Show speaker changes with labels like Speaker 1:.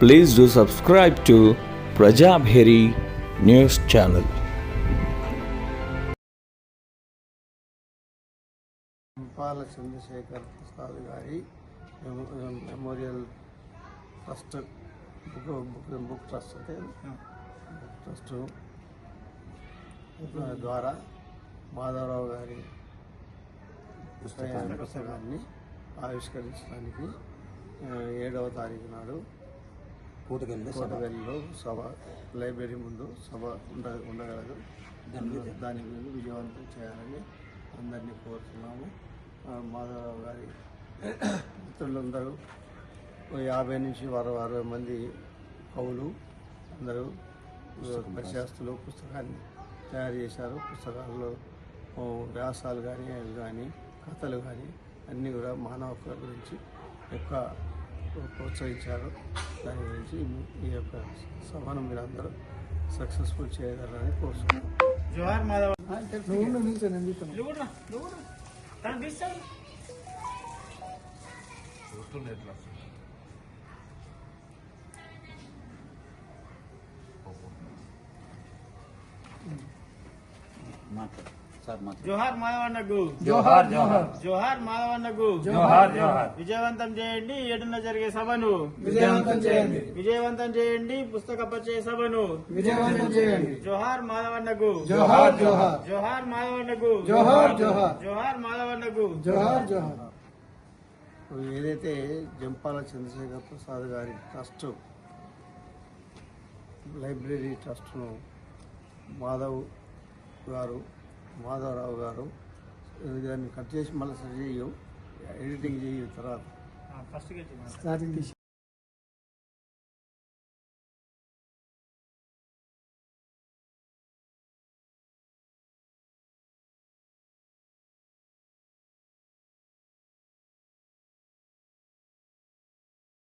Speaker 1: Please do subscribe to Prajabheri News Channel.
Speaker 2: పాల చంద్రశేఖర్ ప్రసాద్ గారి memo- memorial trust book book book trust అంటే book trust ద్వారా మాధవరావు గారి పుస్తకాన్ని ఆవిష్కరించడానికి ఏడవ తారీఖు నాడు
Speaker 3: కోటకెళ్ళి
Speaker 2: కోటవెల్లిలో సభ లైబ్రరీ ముందు సభ ఉండ ఉండగలదు. దాని గురించి విజయవంతం చేయాలని అందరినీ కోరుతున్నాము. మాధవరావు గారి మిత్రులందరూ యాభై నుంచి అరవై అరవై మంది కవులు అందరూ పరిశాస్తులు పుస్తకాన్ని తయారు చేశారు. పుస్తకాల్లో వ్యాసాలు కానీ అవి కానీ కథలు కానీ అన్నీ కూడా మానవ గురించి ఎక్కువ ప్రోత్సహించారు. దాని గురించి ఈ యొక్క సభను మీరు అందరూ సక్సెస్ఫుల్ చేయగలరని కోరుతున్నాను
Speaker 4: జోహార్ మాధవ్
Speaker 3: మాట్లాడు. సార్
Speaker 4: జోహార్ మాధవన్నకు
Speaker 3: జోహార్ జోహార్.
Speaker 4: జోహార్ మాధవన్నకు
Speaker 3: జోహార్ జోహార్.
Speaker 4: విజయవంతం చేయండి ఏడున జరిగే సభను.
Speaker 2: విజయవంతం చేయండి.
Speaker 4: విజయవంతం చేయండి పుస్తక పరిచయ సభను.
Speaker 2: విజయవంతం చేయండి.
Speaker 4: జోహార్ మాధవన్నకు
Speaker 2: జోహార్ జోహార్.
Speaker 4: జోహార్ మాధవన్నకు
Speaker 2: జోహార్ జోహార్.
Speaker 4: జోహార్ మాధవన్నకు
Speaker 2: జోహార్ జోహార్. ఏదైతే జంపాల చంద్రశేఖర్ ప్రసాద్ గారి ట్రస్ట్ లైబ్రరీ ట్రస్ట్ను మాధవ్ గారు మాధవరావు గారు దాన్ని కట్ చేసి మళ్ళీ సరి చేయు ఎడిటింగ్ చేయ తర్వాత.
Speaker 4: First
Speaker 2: starting